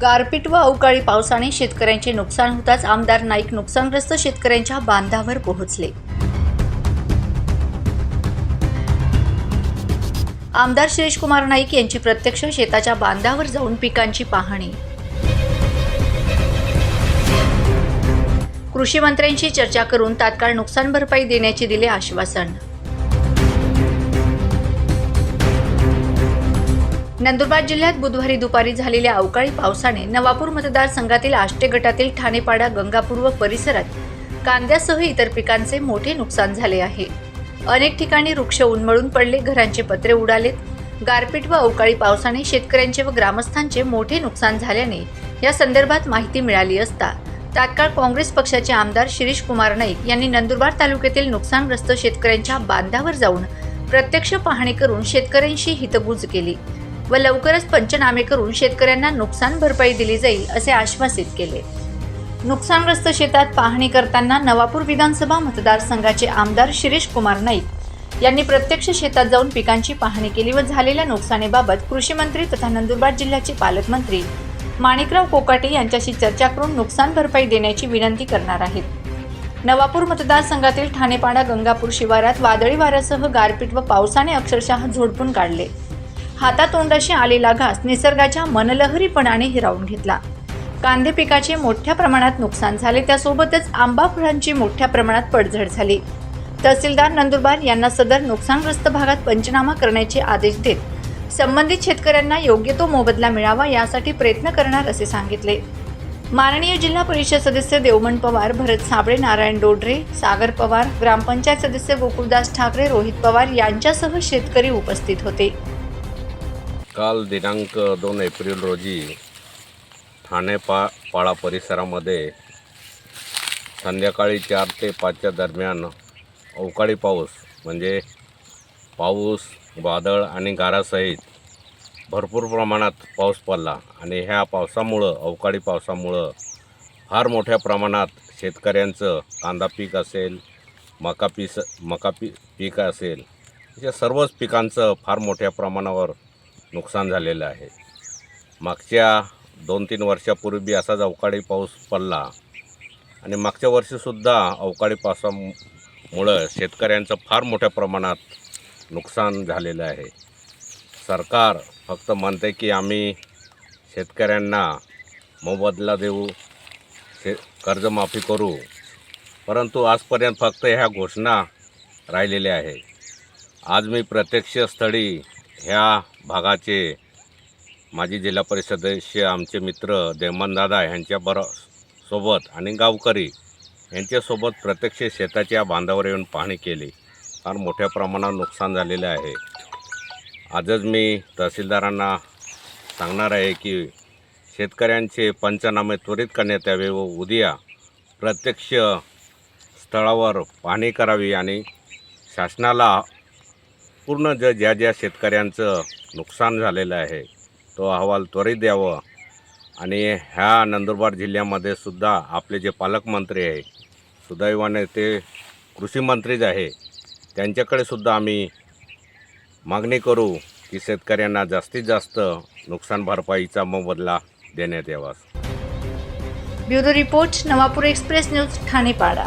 गारपीट व अवकाळी पावसाने शेतकऱ्यांचे नुकसान होताच आमदार नाईक नुकसानग्रस्त शेतकऱ्यांच्या बांधावर पोहोचले. आमदार शिरीषकुमार नाईक यांची प्रत्यक्ष शेताच्या बांधावर जाऊन पिकांची पाहणी. कृषी मंत्र्यांशी चर्चा करून तात्काळ नुकसान भरपाई देण्याचे दिले आश्वासन. नंदुरबार जिल्ह्यात बुधवारी दुपारी झालेल्या अवकाळी पावसाने नवापूर मतदारसंघातील आष्टे गटातील ठाणेपाडा गंगापूर व परिसरात कांद्यासह इतर पिकांचे मोठे नुकसान झाले आहे. अनेक ठिकाणी वृक्ष उन्मळून पडले घरांचे पत्रे उडालेत. गारपीट व अवकाळी पावसाने शेतकऱ्यांचे व ग्रामस्थांचे मोठे नुकसान झाल्याने या संदर्भात माहिती मिळाली असता तात्काळ काँग्रेस पक्षाचे आमदार शिरीष कुमार नाईक यांनी नंदुरबार तालुक्यातील नुकसानग्रस्त शेतकऱ्यांच्या बांधावर जाऊन प्रत्यक्ष पाहणी करून शेतकऱ्यांशी हितगुज केली. व लवकरच पंचनामे करून शेतकऱ्यांना नुकसान भरपाई दिली जाईल असे आश्वासित केले. नुकसानग्रस्त शेतात पाहणी करताना नवापूर विधानसभा मतदारसंघाचे आमदार शिरीष कुमार नाईक यांनी प्रत्यक्ष शेतात जाऊन पिकांची पाहणी केली व झालेल्या नुकसानीबाबत कृषी मंत्री तथा नंदुरबार जिल्ह्याचे पालकमंत्री माणिकराव कोकाटे यांच्याशी चर्चा करून नुकसान भरपाई देण्याची विनंती करणार आहेत. नवापूर मतदारसंघातील ठाणेपाडा गंगापूर शिवारात वादळी वाऱ्यासह गारपीट व पावसाने अक्षरशः झोडपून काढले. हातातोंडाशी आलेला घास निसर्गाच्या मनलहरीपणाने हिरावून घेतला. कांदे पिकाचे मोठ्या प्रमाणात नुकसान झाले त्यासोबतच आंबा फळांची मोठ्या प्रमाणात पडझड झाली. तहसीलदार नंदुरबार यांना सदर नुकसानग्रस्त भागात पंचनामा करण्याचे आदेश देत संबंधित शेतकऱ्यांना योग्य तो मोबदला मिळावा यासाठी प्रयत्न करणार असे सांगितले. माननीय जिल्हा परिषद सदस्य देवमन पवार भरत साबळे नारायण डोडरे सागर पवार ग्रामपंचायत सदस्य गोकुळदास ठाकरे रोहित पवार यांच्यासह शेतकरी उपस्थित होते. काल दिनांक दोन एप्रिल रोजी ठाणे पा पाळा परिसरामध्ये संध्याकाळी चार ते पाचच्या दरम्यान अवकाळी पाऊस म्हणजे पाऊस वादळ आणि गारासहित भरपूर प्रमाणात पाऊस पडला आणि ह्या पावसामुळं अवकाळी पावसामुळं फार मोठ्या प्रमाणात शेतकऱ्यांचं कांदा पीक असेल मका पीस मका पी पीक असेल या सर्वच पिकांचं फार मोठ्या प्रमाणावर नुकसान झालेलं आहे. मागच्या दोन तीन वर्षापूर्वी असाच अवकाळी पाऊस पडला आणि मागच्या वर्षीसुद्धा अवकाळी पावसामुळं शेतकऱ्यांचं फार मोठ्या प्रमाणात नुकसान झालेलं आहे. सरकार फक्त म्हणते की आम्ही शेतकऱ्यांना मोबदला देऊ शे कर्जमाफी करू परंतु आजपर्यंत फक्त ह्या घोषणा राहिलेल्या आहे आज मी प्रत्यक्ष स्थळी ह्या भागाचे माजी जिल्हा परिषद सदस्य आमचे मित्र देवमनदादा ह्यांच्या बरो सोबत आणि गावकरी यांच्यासोबत प्रत्यक्ष शेताच्या बांधावर येऊन पाहणी केली. फार मोठ्या प्रमाणात नुकसान झालेलं आहे. आजच मी तहसीलदारांना सांगणार आहे की शेतकऱ्यांचे पंचनामे त्वरित करण्यात यावे व उद्या प्रत्यक्ष स्थळावर पाहणी करावी आणि शासनाला पूर्ण ज ज्या ज्या शेतकऱ्यांचं नुकसान झालेलं आहे. तो अहवाल त्वरित द्यावं. आणि ह्या नंदुरबार जिल्ह्यामध्ये सुद्धा आपले जे पालकमंत्री आहे सुदैवाने ते कृषी मंत्रीच आहे त्यांच्याकडे सुद्धा आम्ही मागणी करू की शेतकऱ्यांना जास्तीत जास्त नुकसान भरपाईचा मोबदला देण्यात यावा. Bureau report Navapur express news Thanepada.